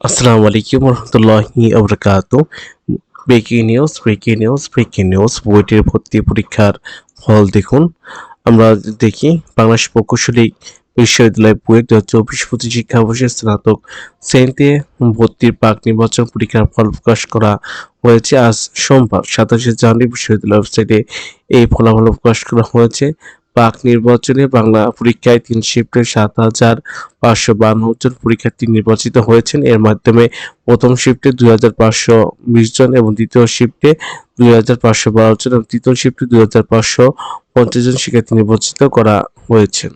আসসালামু আলাইকুম রহমতুল্লাহি আবরকাত breaking news breaking news breaking news বইটির ভর্তি পরীক্ষার ফল দেখুন। আমরা দেখি, বাংলাদেশ প্রকৌশলী বিশ্ববিদ্যালয় বুয়েট দু হাজার চব্বিশ পঁচিশ শিক্ষাবর্ষে স্নাতক শ্রেণীতে ভর্তির পাক নির্বাচন পরীক্ষার ফল প্রকাশ করা হয়েছে। আজ সোমবার, সাতাশে জানুয়ারি বিশ্ববিদ্যালয় ওয়েবসাইটে এই ফলাফল প্রকাশ করা হয়েছে। পাক নির্বাচনে বাংলা পরীক্ষায় তিন শিফটে সাত হাজার পাঁচশো বান্ন জন পরীক্ষার্থী নির্বাচিত হয়েছেন। এর মাধ্যমে প্রথম শিফটে দুই হাজার পাঁচশো বিশ জন এবং দ্বিতীয় শিফটে দুই হাজার পাঁচশো বারো জন এবং তৃতীয় শিফটে দুই হাজার পাঁচশো পঞ্চাশ জন শিক্ষার্থী নির্বাচিত করা হয়েছে।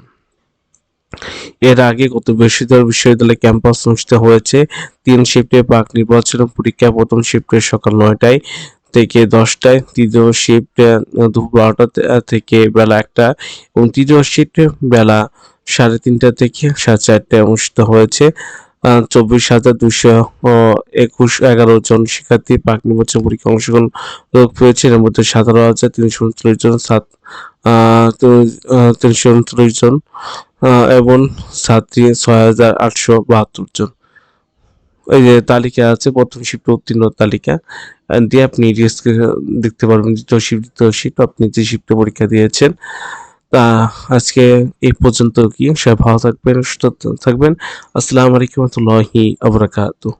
এর আগে গত বৃহস্পতিবার বিশ্ববিদ্যালয় ক্যাম্পাস অনুষ্ঠিত হয়েছে। তিন শিফটে পাক নির্বাচন পরীক্ষা প্রথম শিফটে সকাল নয়টায় থেকে দশটায়, তৃতীয় শিফট দুপুর বারোটা থেকে বেলা একটা এবং তৃতীয় শিফটে বেলা সাড়ে তিনটা থেকে সাড়ে চারটায় অনুষ্ঠিত হয়েছে। চব্বিশ হাজার দুশো একুশ, এগারো জন শিক্ষার্থী পাক নির্বাচন পরীক্ষা অংশগ্রহণ পেয়েছে। এর মধ্যে সতেরো হাজার তিনশো উনচল্লিশ জন সাত তিনশো উনচল্লিশ জন এবং ছাত্রী ছয় হাজার আটশো বাহাত্তর জন। এই যে তালিকা আছে, প্রথম শিফট উত্তীর্ণ তালিকা। দিয়ে আপনি রিস্ক দেখতে পারবেন দ্বিতীয় শিফট দ্বিতীয় শিফট আপনি যে শিফটে পরীক্ষা দিয়েছেন। তা আজকে এই পর্যন্ত কি? সবাই ভালো থাকবেন, সুস্থ থাকবেন। আসসালামু আলাইকুম রহমতুল্লাহি আবরাকাতুহ